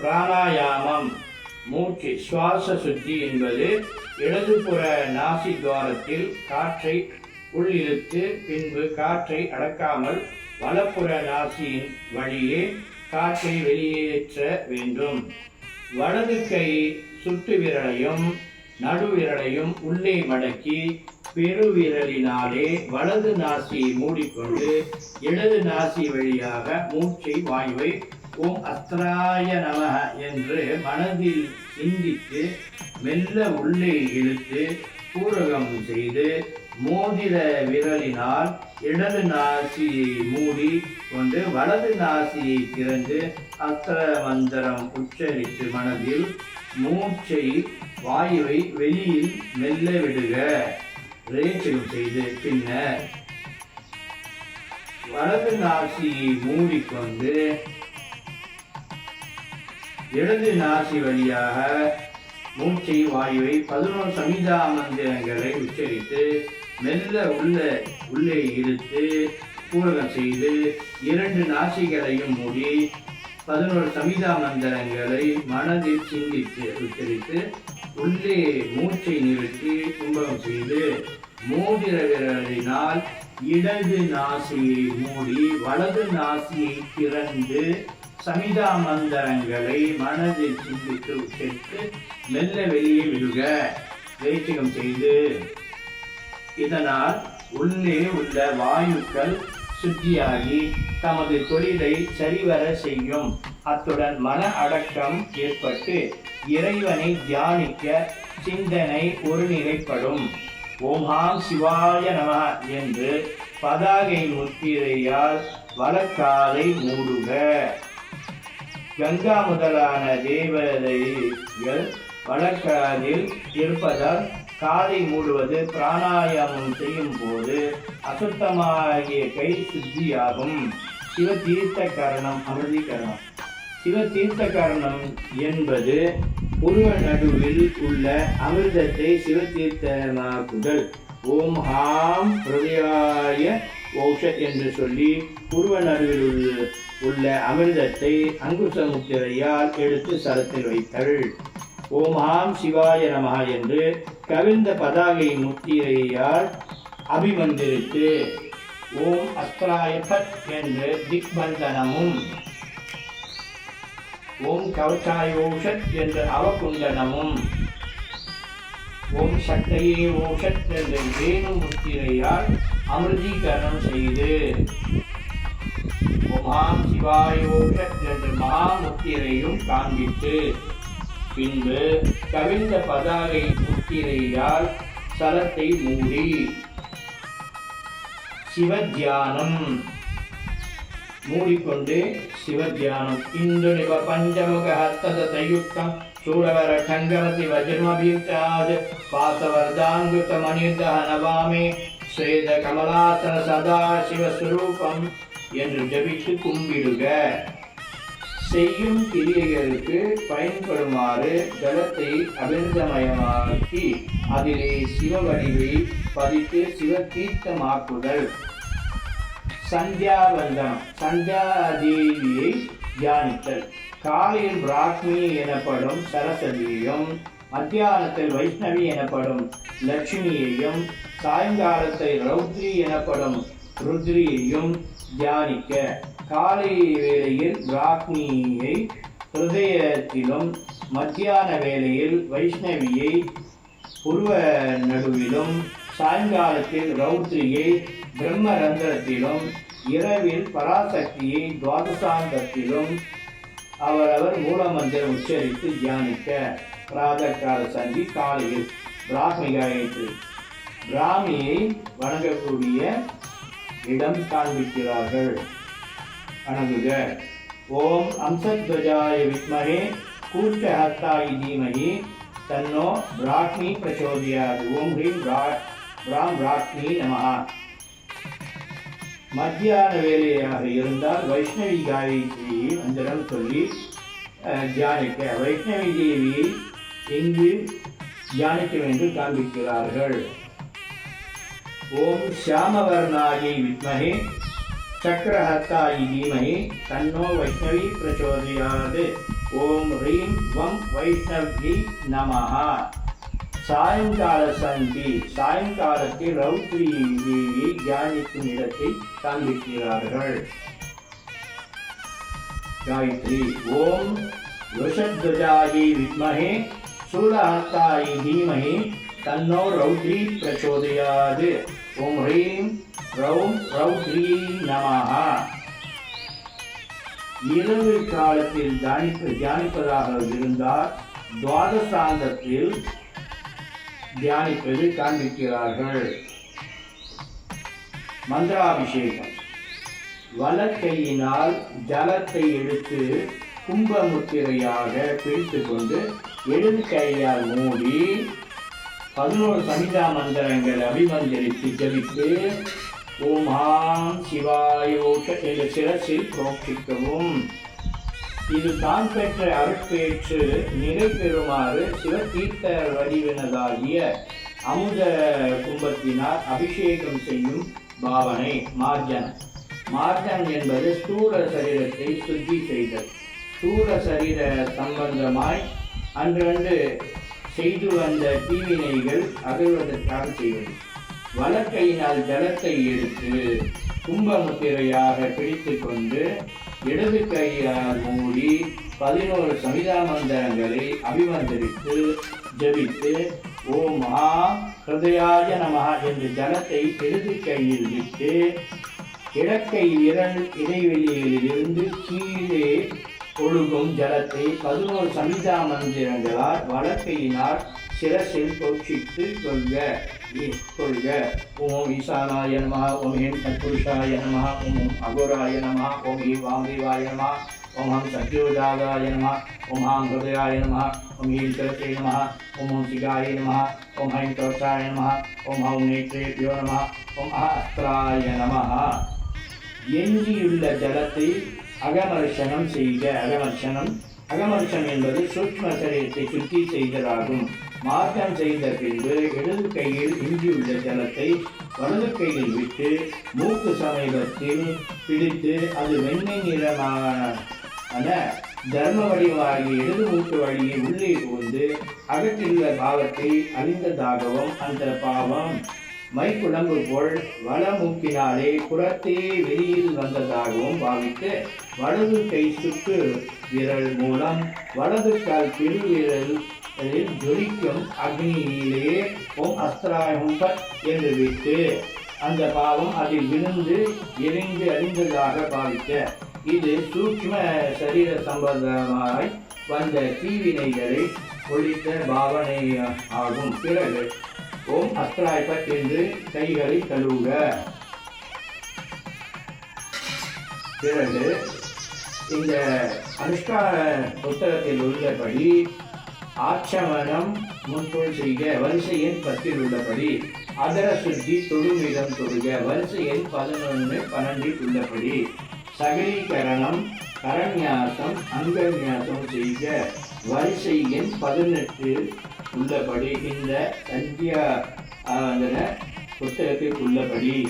பிராணாயாமம். மூச்சு சுவாச சுத்தி என்பது இடதுபுற நாசி துவாரத்தில் காற்றை உள்ளிழுத்து பின்பு காற்றை அடக்காமல் வலப்புற நாசியின் வழியே காற்றை வெளியேற்ற வேண்டும். வலது கை சுட்டு விரலையும் நடுவிரலையும் உள்ளே மடக்கி பெருவிரலினாலே வலது நாசியை மூடிக்கொண்டு இடது நாசி வழியாக மூச்சை வாயுவை ஓம் அஸ்திராய நம என்று மனதில் சிந்தித்து மெல்ல உள்ளே இழுத்து பூரகம் செய்து மோதிர விரலினால் இடது நாசியை மூடி கொண்டு வலது நாசியை திறந்து அஸ்திர மந்திரம் உச்சரித்து மனதில் மூச்சை வாயுவை வெளியில் மெல்ல விடுக. ரேச்சகம் செய்து பின்னர் வலது நாசியை மூடிக்கொண்டு இடது நாசி வழியாக மூச்சை வாயுவை பதினோரு சமிதா மந்திரங்களை உச்சரித்து மெல்ல உள்ள உள்ளே இழுத்து பூரகம் செய்து இரண்டு நாசிகளையும் மூடி பதினோரு சமிதா மந்திரங்களை மனதில் சிந்தித்து உச்சரித்து உள்ளே மூச்சை நிறுத்தி கும்பகம் செய்து மோதிர விரலினால் இடது நாசியை மூடி வலது நாசியை திறந்து சமிதா மந்திரங்களை மனதில் சிந்தித்து உச்சரித்து மெல்ல வெளியே விடுக. வேச்சகம் செய்து. இதனால் உள்ளே உள்ள வாயுக்கள் சுத்தியாகி தமது தொழிலை சரிவர செய்யும். அத்துடன் மன அடக்கம் ஏற்பட்டு இறைவனை தியானிக்க சிந்தனை ஒருநிலைப்படும். ஓம்ஹாம் சிவாய நம என்று பதாகை முத்திரையால் வலக்காலை மூடுக. கங்கா முதலான தேவதைகள் வழக்காதில் இருப்பதால் காலை மூடுவது பிராணாயாமம் செய்யும் போது அசுத்தமாகிய கை சுத்தியாகும். சிவ தீர்த்த கரணம் அமிர்தீகரணம். சிவ தீர்த்த கரணம் என்பது உருவ நடுவில் உள்ள அமிர்தத்தை சிவதீர்த்தமாக்குதல் ஓம் ஹாம் பிரதியாய ஓஷத் என்று சொல்லி புருவ நடுவில் உள்ள அமிர்தத்தை அங்குசமுத்திரையால் எடுத்து சரத்தில் வைத்தல் ஓம் ஆம் சிவாய நமகா என்று கவிழ்ந்த பதாகை முத்திரையால் அபிமந்திரித்து ஓம் அஸ்திராயபத் என்று திக்பந்தனமும். ஓம் கவச்சாயோஷத் என்று அவகுண்டனமும். ஓம் சக்தையே ஓஷத் என்று வேணு முத்திரையால் அமிர்தீகரணம் செய்து ஓமாம் சிவாயோஷத் என்று மகாமுத்திரையும் காண்பித்து பின்பு கவிழ்ந்த பதாகை முத்திரையால் சலத்தை மூடி சிவத்தியானம் மூடிக்கொண்டு சிவத்தியானம். இந்து நிப பஞ்சமுக ஹஸ்ததயுக்தம் சூழவர கங்கமதி வஜ்ரமபீர்த்தாது பாசவர்தாங்குத்த மணிர்தஹ நவாமே செய்த கமலாசன சதா சிவஸ்வரூபம் என்று ஜபித்து கும்பிடுக. செய்யும் கிரியைகளுக்கு பயன்படுமாறு ஜலத்தை அபிந்தமயமாக்கி அதிலே சிவவடிவை பதித்து சிவதீர்த்தமாக்குதல் சந்தியாவந்தனம் சந்தியாதேவியை தியானித்தல். காலையில் பிராக்மி எனப்படும் சரஸ்வதியையும் மத்தியானத்தில் வைஷ்ணவி எனப்படும் லட்சுமியையும் சாயங்காலத்தை ரௌத்ரி எனப்படும் ருத்ரியையும் தியானிக்க காலை வேளையில் பிராக்மியை ஹிருதயத்திலும் மத்தியான வேளையில் வைஷ்ணவியை புருவ நடுவிலும் சாயங்காலத்தில் ரௌத்ரியை பிரம்மரந்திரத்திலும் இரவில் பராசக்தியை துவாதசாந்தத்திலும் அவரவர் மூலமந்திரம் உச்சரித்து தியானிக்க பிராதகால சந்தி காலையில் பிராமி காயத்ரி பிராமியை வணங்கக்கூடிய இடம் காண்பிக்கிறார்கள். வணங்குக. ஓம் அம்சத்வஜாய வித்மகே கூர்ச்சஹஸ்தாய தீமகி தன்னோ பிராக்மி பிரச்சோதியாது. ஓம் ஹ்ரீம் பிரா பிராம் பிராக்மி நமகா மத்தியான வேலையாக இருந்தால் வைஷ்ணவி காயத்ரியை மந்திரம் சொல்லி தியானிக்க வைஷ்ணவி தேவியை எங்கு தியானிக்க வேண்டும் காண்பிக்கிறார்கள். ஓம் சியாமவர்ணாயை வித்மகே சக்கரஹத்தாயி தீமகி தன்னோ வைஷ்ணவி பிரச்சோதயாது. ஓம் ரீம் வம் வைஷ்ணவ்யை நமஹா. சாயங்கால சந்தி சாயங்காலத்தில் ரௌத்ரி தேவியை தியானிக்கும் இடத்தை காண்பிக்கிறார்கள் गायत्री ओम वृषध्वजायै विद्महे शूलहस्तायै धीमहि तन्नो रौद्री प्रचोदयात् ओम ह्रीं रौं रौद्री நமः இரவு காலத்தில் தியானிப்பு தியானிப்பதாக இருந்தால் துவாதசாந்தத்தில் தியானிப்பது காண்பிக்கிறார்கள். மந்திராபிஷேகம். வலக்கையினால் ஜலத்தை எடுத்து கும்பமுத்திரையாக பிடித்து கொண்டு எழுது கையால் மூடி பதினோரு சமிதா மந்திரங்கள் அபிமந்திரித்து ஜபித்து ஓம் ஆம் சிவாயோஷ என்ற சிரசில் புரோட்சிக்கவும் இது தான் பெற்ற அருட்பேற்று நிறை பெறுமாறு சிவதீர்த்த வடிவினதாகிய அமுத கும்பத்தினால் அபிஷேகம் செய்யும் பாவனை மார்ஜன் மார்ஜன் என்பது ஸ்தூல சரீரத்தை சுத்தி செய்தல். ஸ்தூல சரீர சம்பந்தமாய் அன்றன்று செய்து வந்த தீவினைகள் அகழ்வதற்காக செய்வது. வலக்கையினால் ஜலத்தை எடுத்து கும்பமுத்திரையாக பிடித்து கொண்டு இடது கையால் மூடி பதினோரு சமிதா மந்திரங்களை அபிமந்திரித்து ஜபித்து ஓம் மகா ஹிருதயாய நமஹ என்று ஜலத்தை இடது கையில் விட்டு கிழக்கை விரல் இடைவெளிகளிலிருந்து கீழே ஒழுகும் ஜலத்தை பதினோரு சமிதா மந்திரங்களால் வடக்கையினால் சிரசில் தொட்சித்து கொள்க இ- கொள்க ஓம் ஈசானாய நம ஓம் ஹேம் சத்புருஷாய நம ஓம் அகோராய நம ஓம் ஈ வாங்கிவாய நம ஓம் ஹம் சத்யோஜாதாய நம ஓம் ஹாம் ஹிருதயாய நம ஓம் ஈம் சரசே நம ஓம் ஓம் சிகாய நம ஓம் ஹைம் கவச்சாய நம ஓம் ஹம் நேத்ரேபியோ நம ஓம் அஸ்திராய நம எஞ்சியுள்ள ஜலத்தை அகமர்ஷனம் செய்க அகமர்ஷனம் அகமர்ஷனம் என்பது சூக்ம சரீரத்தை சுற்றி செய்தலாகும் மாற்றம் செய்த பின்பு இடது கையில் எஞ்சியுள்ள ஜலத்தை வலது கையில் விட்டு மூக்கு சமீபத்தில் பிடித்து அது வெண்ணெய் நிறமான தர்ம வடிவாகி இடது மூக்கு வழியை உள்ளே புகுந்து அகற்றியுள்ள பாவத்தை அழிந்ததாகவும் அந்த பாவம் மைக்குழம்பு போல் வலமூக்கினாலே புறத்தே வெளியில் வந்ததாகவும் பாவித்து வலது கை சுட்டு விரல் மூலம் வலது கால் பெருவிரல் ஜொலிக்கும் அக்னியிலே ஓம் அஸ்திராயம் என்று விட்டு அந்த பாவம் அதில் விழுந்து எரிந்து அறிந்ததாக பாவிக்க. இது சூக்ம சரீர சம்பந்தமாய் வந்த தீவினைகளை ஒழித்த பாவனை ஆகும் பிறகு ஓம் அஸ்திராய்பத் என்று கைகளை கழுவுக. பிறகு இந்த அனுஷ்கார புத்தகத்தில் உள்ளபடி ஆச்சமனம் முன்போல் செய்க வரிசை எண் பத்தில் உள்ளபடி. அதர சுத்தி தொழுமிடம் தொழுக வரிசை எண் பதினொன்று பன்னெண்டில் உள்ளபடி. சகலீகரணம் கரநியாசம் அங்கநியாசம் செய்க வரிசை எண் பதினெட்டு உள்ளபடி. இந்த சந்தியா ஆதன புத்தகத்தில் உள்ளபடி